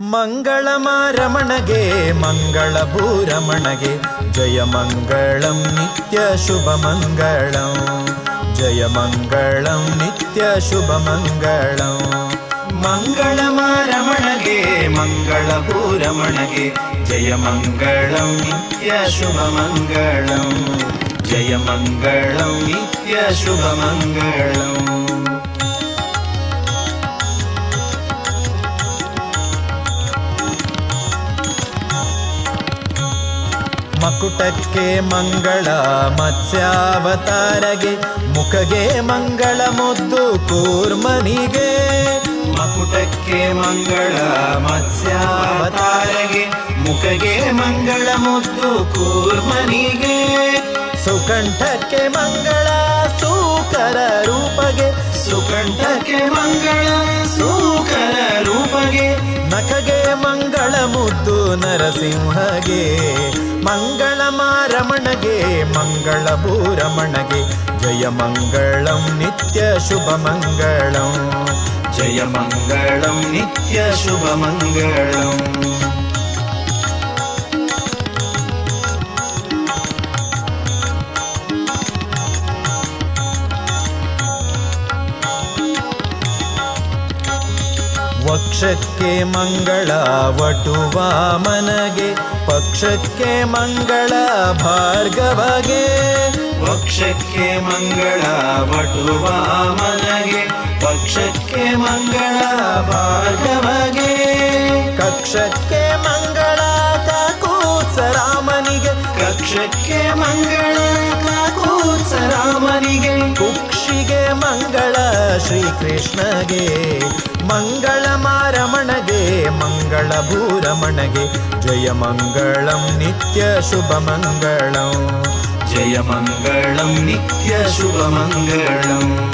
ಮಂಗಳಮಾರಮಣಗೆ ಮಂಗಳ ಭೂರಮಣಗೆ ಜಯ ಮಂಗಳಂ ನಿತ್ಯ ಶುಭ ಮಂಗಳಂ ಜಯ ಮಂಗಳಂ ನಿತ್ಯ ಶುಭ ಮಂಗಳಂ ಮಂಗಳಮಾರಮಣಗೆ ಮಂಗಳ ಭೂರಮಣಗೆ ಮಕುಟಕ್ಕೆ ಮಂಗಳ ಮತ್ಸ್ಯಾವತಾರಗೆ ಮುಖಗೆ ಮಂಗಳ ಮುದ್ದು ಕೂರ್ಮನಿಗೆ. ಮಕುಟಕ್ಕೆ ಮಂಗಳ ಮತ್ಸ್ಯಾವತಾರಗೆ ಮುಖಗೆ ಮಂಗಳ ಮುದ್ದು ಕೂರ್ಮನಿಗೆ. ಸುಕಂಠಕ್ಕೆ ಮಂಗಳ ಸೂಕರ ರೂಪಗೆ. ಸುಕಂಠಕ್ಕೆ ಮಂಗಳ ಸೂಕರ ರೂಪಗೆ. ನಖಗೆ ಮಂಗಳ ಮುದ್ದು ನರಸಿಂಹಗೆ ಮಂಗಳ ಮಾರಮಣಗೆ ಮಂಗಳ ಭೂರಮಣಗೆ ಜಯ ಮಂಗಳಂ ನಿತ್ಯ ಶುಭ ಮಂಗಳಂ, ಜಯ ಮಂಗಳಂ ನಿತ್ಯ ಶುಭ ಮಂಗಳಂ. ವಕ್ಷಕ್ಕೆ ಮಂಗಳ, ವಟುವ ಮನಗೆ. ಪಕ್ಷಕ್ಕೆ ಮಂಗಳ, ಭಾರ್ಗವಗೆ. ವಕ್ಷಕ್ಕೆ ಮಂಗಳ, ವಟುವ ಮನಗೆ. ಪಕ್ಷಕ್ಕೆ ಮಂಗಳ, ಭಾರ್ಗವಗೆ. ಕಕ್ಷಕ್ಕೆ ಮಂಗಳ ಕಾಕೂತ್ಸರಾಮನಿಗೆ ಕಕ್ಷಕ್ಕೆ ಮಂಗಳ ಕಾಕೂತ್ಸರಾಮನಿಗೆ ಕುಕ್ಷಿಗೆ ಮಂಗಳ ಶ್ರೀಕೃಷ್ಣಗೆ ಮಂಗಳ ಮಾರಮಣಗೆ ಮಂಗಳ ಭೂರಮಣಗೆ ಜಯ ಮಂಗಳಂ ನಿತ್ಯ ಶುಭ ಮಂಗಳಂ. ಜಯ ಮಂಗಳಂ ನಿತ್ಯ ಶುಭ ಮಂಗಳಂ.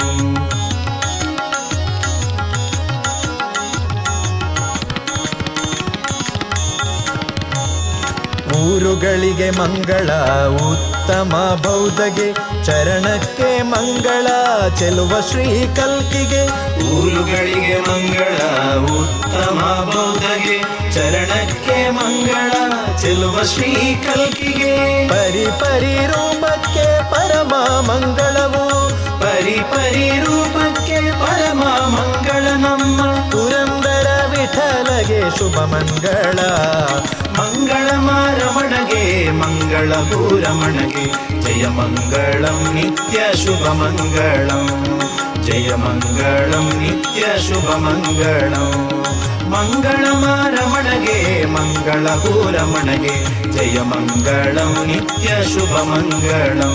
ಊರುಗಳಿಗೆ ಮಂಗಳ ಉತ್ತಮ ಬೌದ್ಧಗೆ ಚರಣಕ್ಕೆ ಮಂಗಳ ಚೆಲುವ ಶ್ರೀ ಕಲ್ಕಿಗೆ ಊರುಗಳಿಗೆ ಮಂಗಳ ಉತ್ತಮ ಬೌದ್ಧಗೆ ಚರಣಕ್ಕೆ ಮಂಗಳ ಚೆಲುವ ಶ್ರೀ ಕಲ್ಕಿಗೆ ಪರಿ ಪರಿ ರೂಪಕ್ಕೆ ಪರಮ ಮಂಗಳವು ಪರಿ ಪರಿ ರೂಪಕ್ಕೆ ಪರಮ ಮಂಗಳ ನಮ್ಮ ಪುರಂದರ ವಿಠಲಗೆ ಶುಭ ಮಂಗಳ ಮಂಗಳ. ಮಂಗಳ ಭೂರಮಣಗೆ ಜಯ ಮಂಗಳಂ ನಿತ್ಯ ಶುಭ ಮಂಗಳಂ ಜಯ ಮಂಗಳಂ ನಿತ್ಯ ಶುಭ ಮಂಗಳಂ ಮಂಗಳ ಮಾರಮಣಗೆ ಮಂಗಳ ಭೂರಮಣಗೆ ಜಯ ಮಂಗಳಂ ನಿತ್ಯ ಶುಭ ಮಂಗಳಂ